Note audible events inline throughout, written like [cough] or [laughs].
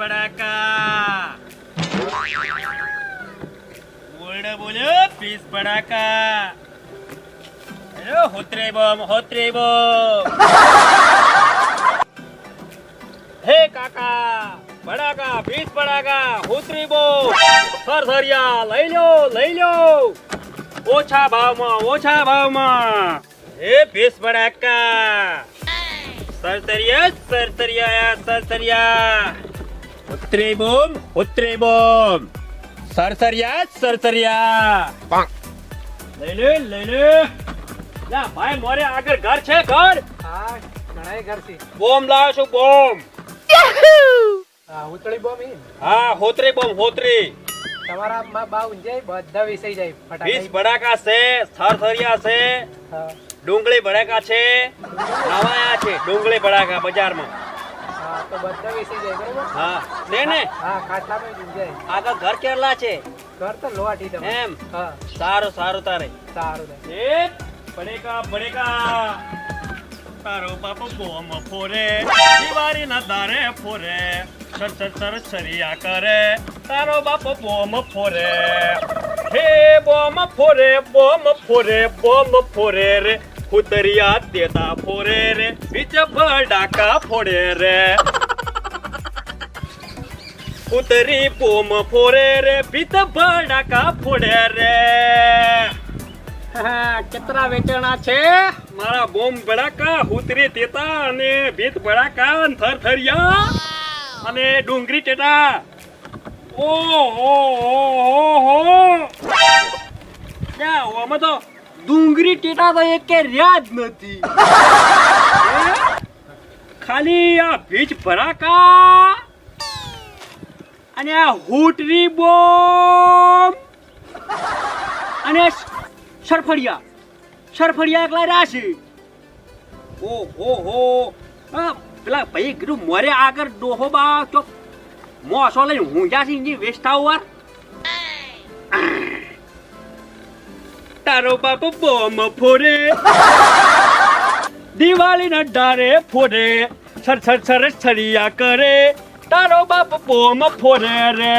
પડાકા. બોલડે બોલો પીસ પડાકા. હોત્રે બોમ હોત્રે બોમ. હે, કાકા, પડાકા પીસ પડાકા, હોત્રી બોમ. સરસરિયા, લઈ લો લઈ લો. ઓછા ભાવમાં ઓછા ભાવમાં. હે પીસ પડાકા. સરસરિયા સરસરિયા સરસરિયા. ઉતરી બોમ ઉતરી બોમ સરસરિયા સરસરિયા લઈ લે લઈ લે લા ભાઈ મોરે આગળ ઘર છે ઘર? હા ઘણાય ઘર છે. બોમ લાવ્યો છું બોમ હા ઉતળી બોમ હા હોતરી બોમ હોતરી. તમારા માં બા ઊંજાય બધા વિસઈ જાય વીસ ફટાકડા બડાકા છે સરસરિયા છે હા. ડુંગળી બડાકા છે આવાયા છે ડુંગળી બડાકા બજારમાં. તો બધા વિસઈ જાય બરોબર? હા. ને ને હા ખાટલામાં જ ઊંજાય આગળ ઘર કેટલા છે. ઘર તો તમે એમ? હા. સારું સારું તારે. સારું થાય એ બડેકા બડેકા તારો બાપો બોમ ફોરે દિવાળી ના દારે ફોરે સર સર સર સરિયા કરે. તારો બાપો બોમ ફોરે. હે બોમ ફોરે બોમ ફોરે બોમ ફોરે રે. કુતરિયા દેતા ફોરે રે. બીજ બડાકા ફોડે રે. ઉતરી પોમ ફોરે રે ભીત ભડાકા ફોડે રે. કેટલા વેચાણા છે? મારા બોમ ભડાકા ઉતરી તેતા અને ભીત ભડાકા થરથરિયા અને ડુંગરી ટેટા. ઓ હો હો હો ક્યાં આમાં તો ડુંગરી ટેટા તો એક કે રહ્યા જ નથી. ખાલી આ ભીજ બડાકા અને આ હુટરી બોમ. અને સરફળિયા. સરફળિયા એકલા રહ્યા ઓહો હો પેલા ભાઈ કીધું, મોરે આગળ ડોહો બા, તો મોસો લઈને છે ઇન્જી વેસ્ટ વાર તારો બાપ બોમ ફોડે. દિવાળીના ડારે ફોડે. સર સર સર છરિયા કરે. તારો બાપ બોમ ફોરે રે.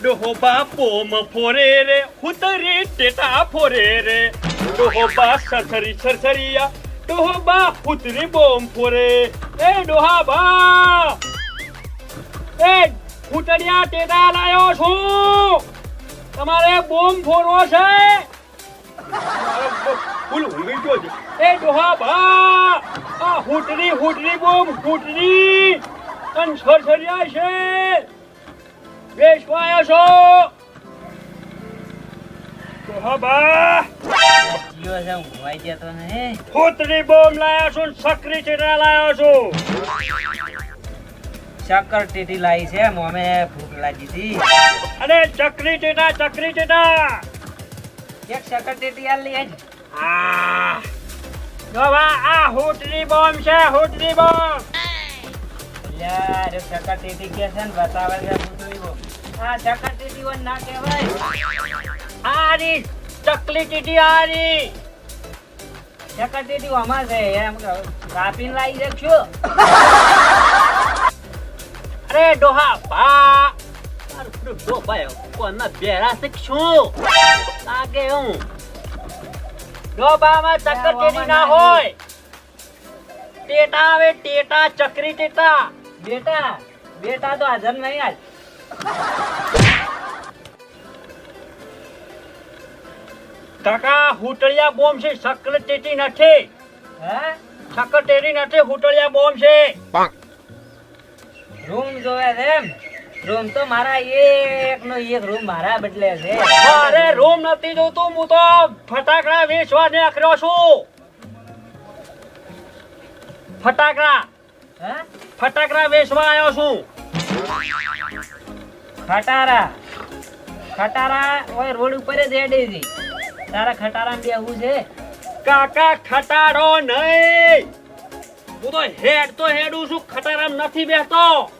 ડોહો બાપો ફોરે રે હુતરી ટેટા ફોરે રે. ડોહો બા સરસરી સરસરિયા ડોહો બા હુતરી બોમ ફોરે. એ ડોહા બા એ હુતરિયા ટેટા લાયો છું. તમારે બોમ ફોરવો છે? ફૂલ ઊંઘી ગયો છે એ ડોહા બા આ હુટરી હુટરી બોમ હુટરી તન સરસરિયા છે. વેચવા આવ્યો છો ફૂતરી બોમ્બ લાયા છું સકરી ચીટા લાયા છું. ચક્કર ટેટી લાવી છે મોમે ભૂખ લાગી હતી. અને ચકરી ચીટા ચકરી ચીટા. એક ચક્કર ટેટી આલ લઈ આ. ડોહા આ હુટરી બોમ્બ છે હુટરી બોમ્બ. યાર શક્કર ટેટી કે છે ને, બતાવે છે પૂછવી બો આ શક્કર ટેટી વન ના કહેવાય. આરી, ચકલી ચીટી આરી. શક્કર ટેટી અમાર છે, એમ કાપીને લાવી શકશો? અરે, ડોહા, બા. ડોભાઈ કોના બેરા શીખશું? લાગે હું? ડોબામાં ચક્કર ટેટી ના હોય. ટેટા આવે ટેટા ચક્રી ટેટા. બેટા બેટા તો હાજર નહીં આજ કાકા હુટળિયા બોમ્બ છે ચક્કર ટેટી નથી. હે? ચક્કર ટેટી નથી હુટળિયા બોમ્બ છે. રૂમ જોવે છે એમ? રૂમ તો મારા એક નો એક રૂમ મારા બદલે છે. અરે રૂમ નથી જોતું હું તો ફટાકડા વેચવા નીકળ્યો છું. ફટાકડા. હે? ફટાકડા વેચવા આવ્યો છું. ખટારા. ખટારા ઓય રોડ ઉપર જ હેડી છે. તારા ખટારા બેહવું છે? કાકા ખટાડો નહીં. હું તો હેડ તો હેડું છું ખટારામ નથી બેસતો.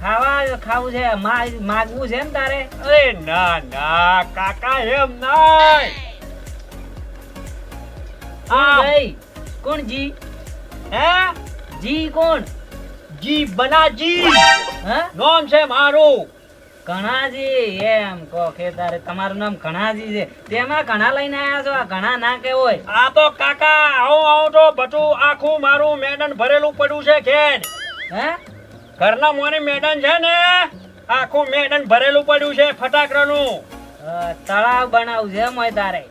ખાવા છે માગવું છે ને તારે અરે ના ના કાકા એમ કોણ જી હે? જી, કોણ? જી બનાજી. હા? નામ છે મારું. ઘણાજી એમ કહો કે તારે તમારું નામ ઘણાજી છે. તેમાં ઘણા લઈને આયા છો? આ ઘણા ના કે હોય આ તો કાકા આવું આવું તો બધું આખું મારું મેડન ભરેલું પડ્યું છે ખેડ. હે? ઘરના મોની મેડન છે ને આખું મેડન ભરેલું પડ્યું છે ફટાકડાનું. તળાવ બનાવજે છે એમ તારે.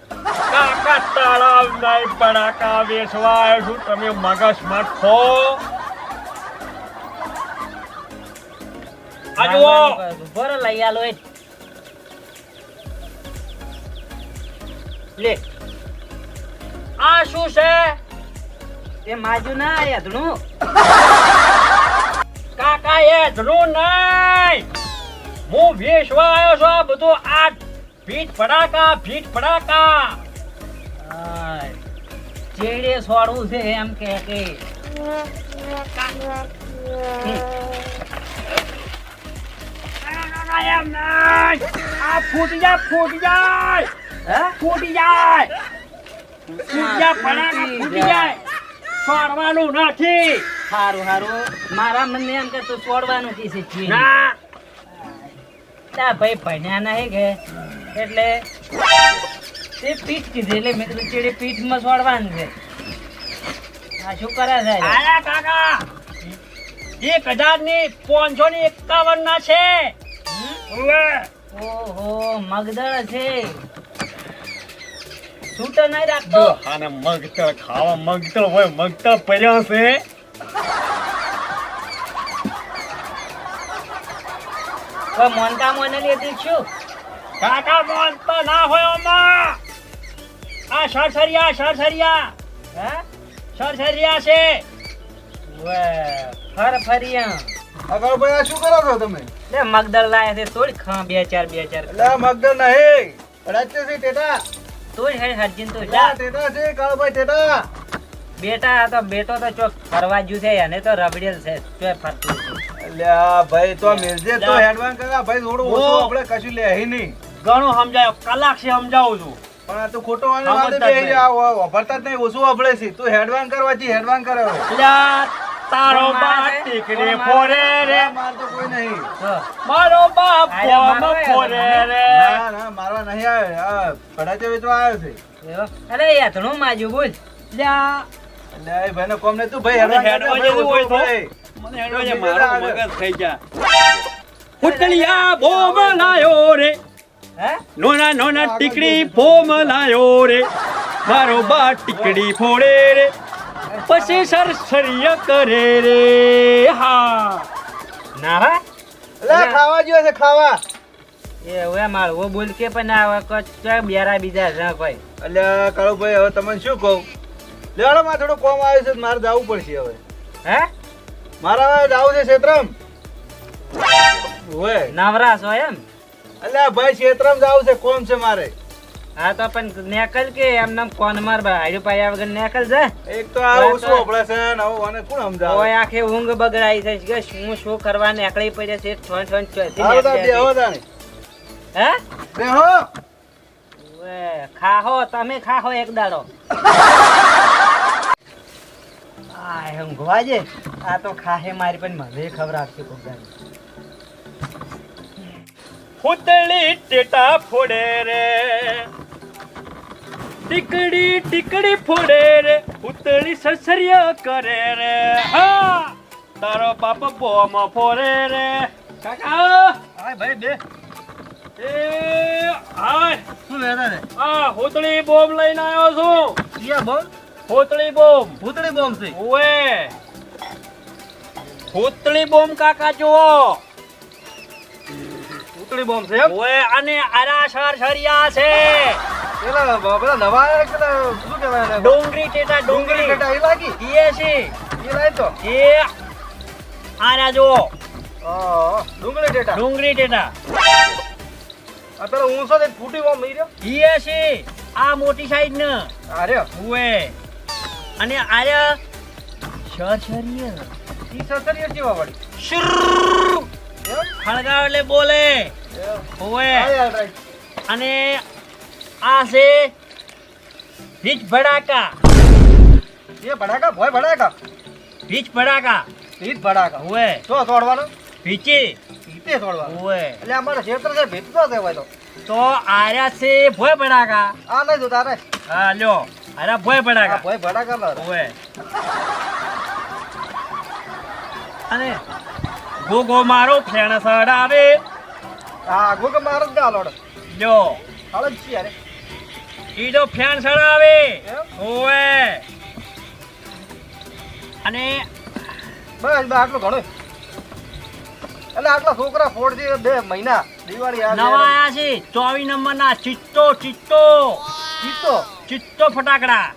કાકા તળાવ નહીં પડાકા વેસવા આવ્યો છું. તમે મગજ મત ખો આ જુઓ બરો લઈ આલો એ લે. આ શું છે? એ માજુ ના યધણું [laughs] કાકા એ ધ્રુવ નહીં. હું વેચવા આવ્યો છું આ બધું આ ભીટ ફડાકા ભીટ ફડાકા. ચેડે સોડવું છે એમ કે કે. [laughs] કાકા એમ નહીં. આ ફૂટી જાય ફૂટી જાય. હે? ફૂટી જાય. ફૂટી જાય ફડાકા ફૂટી જાય. છોડવાનું નથી. હારું હારું. મારા મને એમ કે તું છોડવાનું કી છે. ના. તા ભાઈ ભણ્યા નહીં કે. એટલે તે પીઠ કીધી એટલે મેં કીધું ચેડે પીઠમાં છોડવાનું છે. આ શું કરે છે? આયા કાકા. એક હજારની પાંચસો ની એકાવન ના છે. ઓહો મગદળ છે. છૂટો નહીં રાખતો. આને મગતળ ખાવા મગતળ હોય મગતળ પડ્યા છે. કોઈ મોનકા મોને લીધું છું કાકા મોનતા ના હોય ઓમાં આ સરસરિયા સરસરિયા. હે? સરસરિયા છે. વે ફર ફરિયા આગળ ભાઈ આ શું કરો છો તમે? લે મગદળ લાયા છે થોડી ખા બે ચાર બે ચાર. લે આ મગદળ નહીં. રાજ્ય છે ટેટા. તોડ હે હરજીન તો લા, ટેટા છે કાળભાઈ ટેટા. બેટા આ તો બેટો તો ચોક ફરવા જ્યુ છે એને તો રબડેલ છે ચોય ફરતું છે. ભાઈ તો મિલજે તો હેડવાન કરા ભાઈ થોડું ઓછું આપણે કશું લે નહીં. ઘણું સમજાયો કલાક છે સમજાવું છું. પણ આ તો ખોટો વાળો વાળો બોલતા જ જા, નહીં ઓછું આપણે છે. તું હેડવાન કરવાથી હેડવાન કરે હવે. તારો બાપ? ટીકડી ફોરે રે. માર તો કોઈ નહીં. જો, મારો બાપ ફોમ ફોરે રે. ના ના મારવા નહીં આવે આ ભડાચે વેચવા આવ્યો છે. અરે યાતણું માજુ બોલ. અલ્યા, ભાઈ ભાઈને કોમ ને તું ભાઈ હેડવા જેવું હોય તો. મને હેડવા જે મારો મગજ થઈ જા. પુતળિયા બોમ લાયો રે. હે? નોના નોના ટીકડી બોમ લાયો રે. મારો બા ટીકડી ફોડે રે. પછી સરસરીય કરે રે. હા. ના હા લે ખાવા જેવો છે ખાવા. એ હવે મારું બોલ કે પણ ના આવે કચ્છ બેરા બીજા છે કોઈ એટલે કાળુભાઈ હવે તમને શું કહું? લેવાડો માં થોડું કોમ આવ્યું છે મારે જવું પડશે હવે. હે? મારે હવે જવું છે ક્ષેત્રમ? ઓય. નવરાશ હોય એમ? એટલે ભાઈ ક્ષેત્રમ જવું છે કોમ છે મારે. હા તો પણ નેકલ કે એમને કોન માર હાડ્યું પાયા વગર નેકલ છે? એક તો આ ઓછું આપડે છે ને આને કોણ સમજાવે? ઓય આખે ઊંઘ બગડાઈ છે કે શું શું કરવા નેકળી પડ્યા છે છોન છોન ચોથી હા નીકળ્યા બેહો છે. તાણી. હે? બેહો ઓય, ખાહો તમે ખાહો એક દાડો. આ ઊંઘવા જે આ તો ખાહે મારી પણ મને ખબર આપશે કોક. પુતળી ટેટા ફોડે રે. ટીકડી ટીકડી ફોડે રે પુતળી સસરિયા કરે રે. હા તારો બાપ બોમ ફોરે રે. કાકા હાય ભાઈ બે. એ હાય. શું લેતા રે? આ હોતળી બોમ લઈને આવ્યો છું. કિયા બોમ? હોતળી બોમ. ભૂતળી બોમ છે. ઓએ હોતળી બોમ કાકા જુઓ. ભૂતળી બોમ છે ઓએ અને આરા સરસરિયા છે. પેલા પેલા નવા પેલા શું કહેવાય ડુંગળી ટેટા ડુંગળી. ટેટા એ લાગી? એ છે. એ લાય તો. એ આના જુઓ. ડુંગળી ટેટા. ડુંગળી ટેટા. આ પેલો ફૂટી ઈ એ છે. આ મોટી સાઈડ ને. અરે રહ્યો? અને આર્યા સરસરીય ઈ સસરીઓ કેવા વળી? ખળગાવ એટલે બોલે. એમ. ઓવે હા યાર, right. અને આ છે વીજ ભડાકા એ ભડાકા ભોય ભડાકા વીજ ભડાકા વીજ ભડાકા હોય તો તોડવાનો વીચી ઈતે છોડવાનું હોય એટલે અમારે ક્ષેત્ર છે ભેટતો છે હોય તો. તો આર્યા છે ભોય ભડાકા આ નહીં જોતા રે હા લ્યો આર્યા ભોય ભડાકા ભોય ભડાકા લો હોય અને ગોગો મારો ફેણ સડાવે હા ગોગો મારો જ ગાલોડ લ્યો હાલ છીએ અરે. ઈ ફેન સડાવે ઓએ અને બસ બસ આટલું ઘણું. એટલે આટલા છોકરા ફોડ બે મહિના. દિવાળી નવા આયા છે. ચોવીસ નંબર ના ચિત્તો ચિત્તો. ચિત્તો? ચિત્તો ફટાકડા.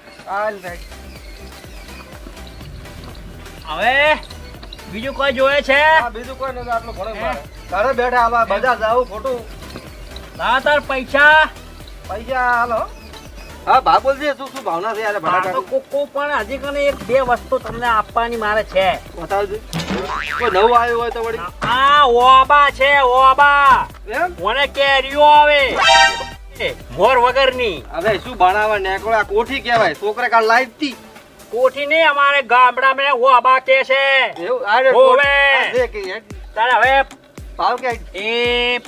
હવે બીજું કોઈ જોયે છે? બીજું કોઈ નથી આટલું ઘણો ઘરે બેઠા આવા બજાર જાવ ખોટું. તાર પૈસા. પૈસા હાલો. હા બા બોલજે શું શું ભાવના છે યાર ભાડા તો કોકો પણ હજી કને એક બે વસ્તુ તમને આપવાની મારે છે. બતાવજો. કોઈ નવું આવ્યું હોય તો વળી. આ ઓબા છે ઓબા. મને કેરીઓ આવે. મોર વગરની. હવે શું ભણાવે નેકળો કોઠી કહેવાય. છોકરા કાલ લાઈટથી કોઠી ને અમારે ગામડામાં ઓબા કે છે. એવું? તારે હવે ભાવ કે એ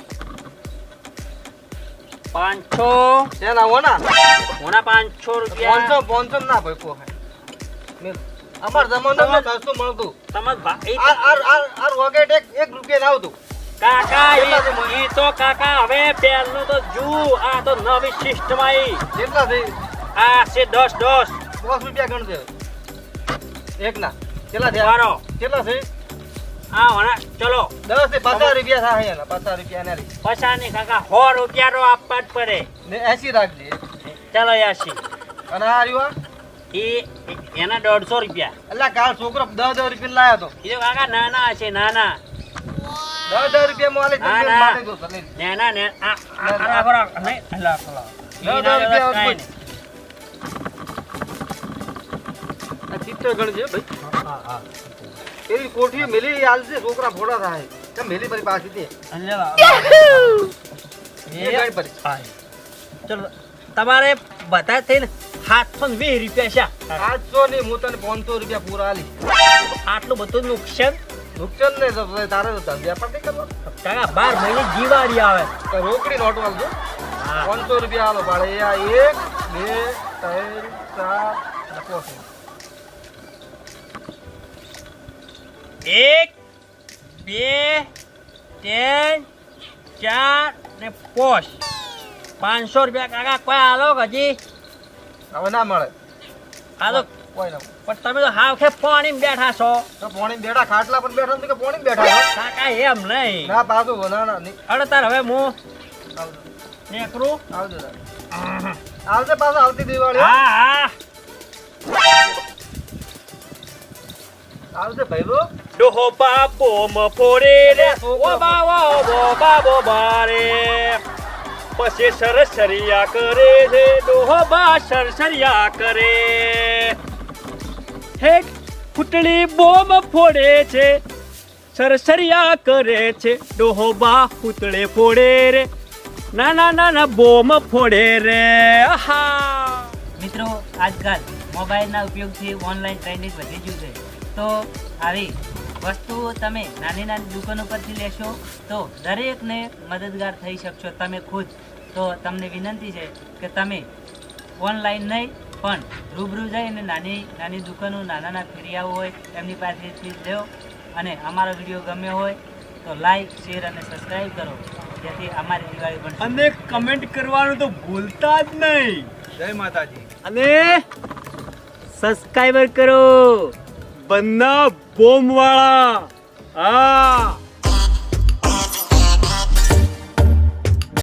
પાંચસો. એના ઓના? ઓના પાંચસો રૂપિયા. પાંચસો પાંચસો ના ભાઈ મેં- અમાર જમાનામાં સસ્તું મળતું. તમાર ભા- ઈ આ આ આ રોકેટ એક એક રૂપિયા ના આવતું કાકા ઈ- તો કાકા હવે પહેલું તો જુ આ તો નવી સિસ્ટમ આવી કેટલા થઈ આ છે દસ દસ. દસ રૂપિયા ગણજે. એક ના. કેટલા થયા? કેટલા છે? હોના ચલો દસ પચાસ રૂપિયા થાય એના પચાસ રૂપિયા એના રી. પછા ની કાકા સો રૂપિયા નો આપવા જ પડે ને એસી રાખજે ચલો યાસી અને આ રહ્યું એ એના દોઢસો રૂપિયા એટલે કાલ છોકરો દસ દસ રૂપિયા લાવ્યો એ કાકા નાના છે નાના દસ દસ રૂપિયા માં આલે ના, તમને ના. માટે દો તમે. નાના ને આ આ ના, આ ખરો નહીં અલા ખરો દસ દસ રૂપિયા કાંઈ નહીં. આ ચિત્તો ગણજે ભાઈ એવી કોઠીઓ મેલી આલજે છોકરા ફોડા થાય કેમ મેલી પરી પાછી તે ચલો તમારે બધા થઈને સાતસો ને વીસ રૂપિયા છે આઠસો ને હું તને પાંચસો રૂપિયા પૂરા આલી આટલું બધું નુકસાન નુકસાન ને તારે તો ધંધા પર નહીં કરવો કાકા બાર મહિને જીવાડી આવે તો રોકડી નોટ વાળજો. પાંચસો રૂપિયા આલો ભાડે એક બે ત્રણ ચાર પાંચ. એક બે ત્રણ ચાર ને પાંચ પાંચસો રૂપિયા કાકા કોઈ હાલો હજી? હવે ના મળે. હાલો. કોઈ ના પણ તમે તો હાવ ખે પાણી બેઠા છો. તો પોણી બેઠા ખાટલા પર બેઠા કે પોણી બેઠા? કાકા એમ નહીં. ના પાછું ના ના નહીં. અરે તાર હવે હું નેકરું આવજો. આવજે પાછું આવતી દિવાળી હો. હા આવજે ભાઈલો ડોહો બાપો મફોડે રે. ઓ બાવો બો બાબો બારે. પછી સરસરિયા કરે છે. ડોહો બા સરસરિયા કરે. હે ફૂટડી બોમ ફોડે છે. સરસરિયા કરે છે. ડોહો બા પૂતળે ફોડે રે. નાના નાના બોમ ફોડે રે. આહા. મિત્રો આજકાલ મોબાઈલના ઉપયોગથી ઓનલાઈન ટ્રેન્ડિંગ વધી ગયું છે. તો આવી વસ્તુઓ તમે નાની નાની દુકાનો પરથી લેશો તો દરેકને મદદગાર થઈ શકશો તમે ખુદ. તો તમને વિનંતી છે કે તમે ઓનલાઈન નહીં પણ રૂબરૂ જઈને નાની નાની દુકાનો નાના નાના ફેરિયાઓ હોય એમની પાસેથી લો અને અમારો વીડિયો ગમ્યો હોય તો લાઈક શેર અને સબસ્ક્રાઈબ કરો. જેથી અમારી દિવાળી પણ અને કમેન્ટ કરવાનું તો ભૂલતા જ નહીં. જય માતાજી. અને સબસ્ક્રાઈબર કરો. બંના બોમ્બ વાળા હા.